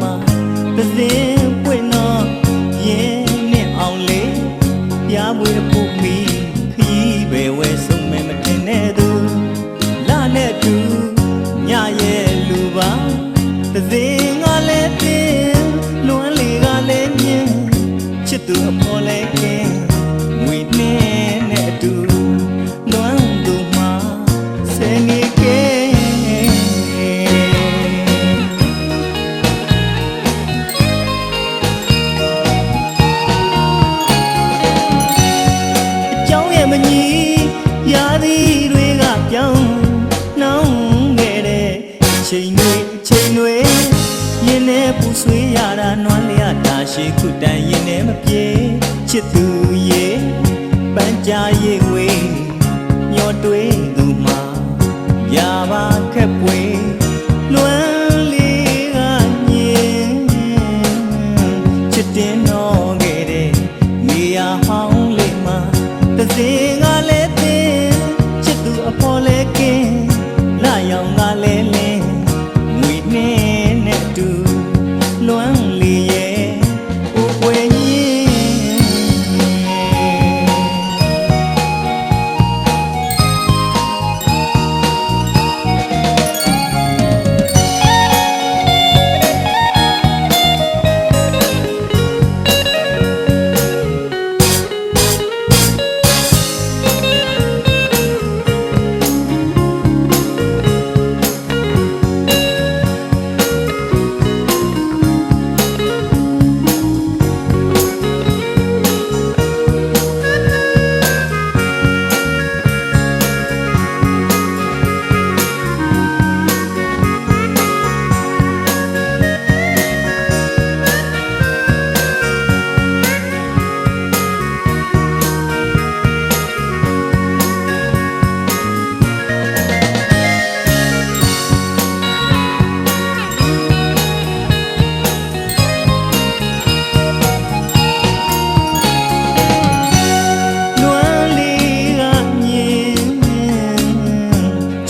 မှာသစင်ပွင့်တော့ရင်းနဲ့အောင်လေးပြားမွေပူမီခီးပဲဝဲဆုံးမဲမတင်နဲ့သူလာနဲ့သူညရဲ့လူပါသစင်ကလည်းတင်လွမ်းလေကလည်းမြင်ချစ်သူအ ချိန်တွေချိန်တွေရင်ထဲပူဆွေးရတာနွမ်းလျတာရှိခုတန်ရင်ထဲမပြေချစ်သူရေပန်းကြရေ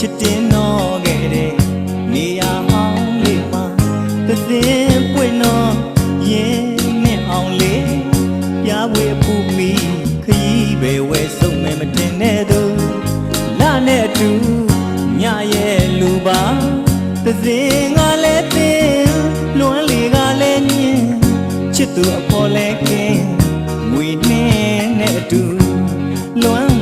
ချစ်တင်တော့ခဲ့တဲ့နေရာဟောင်းလေးမှာသစင်ပွင့်တော့ရင်နဲ့အောင်လေးပြဝေပူမီခရီးပဲဝဲဆုံးမယ်မတင်နဲ့သူလာနဲ့တူညရဲ့လူပါသစင်ကလည်းတင်လွမ်းလေးကလည်းညင်ချစ်သူအဖော်လဲကင်းငွေနဲ့နဲ့အတူလွမ်းသူမှာ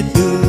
ချစ်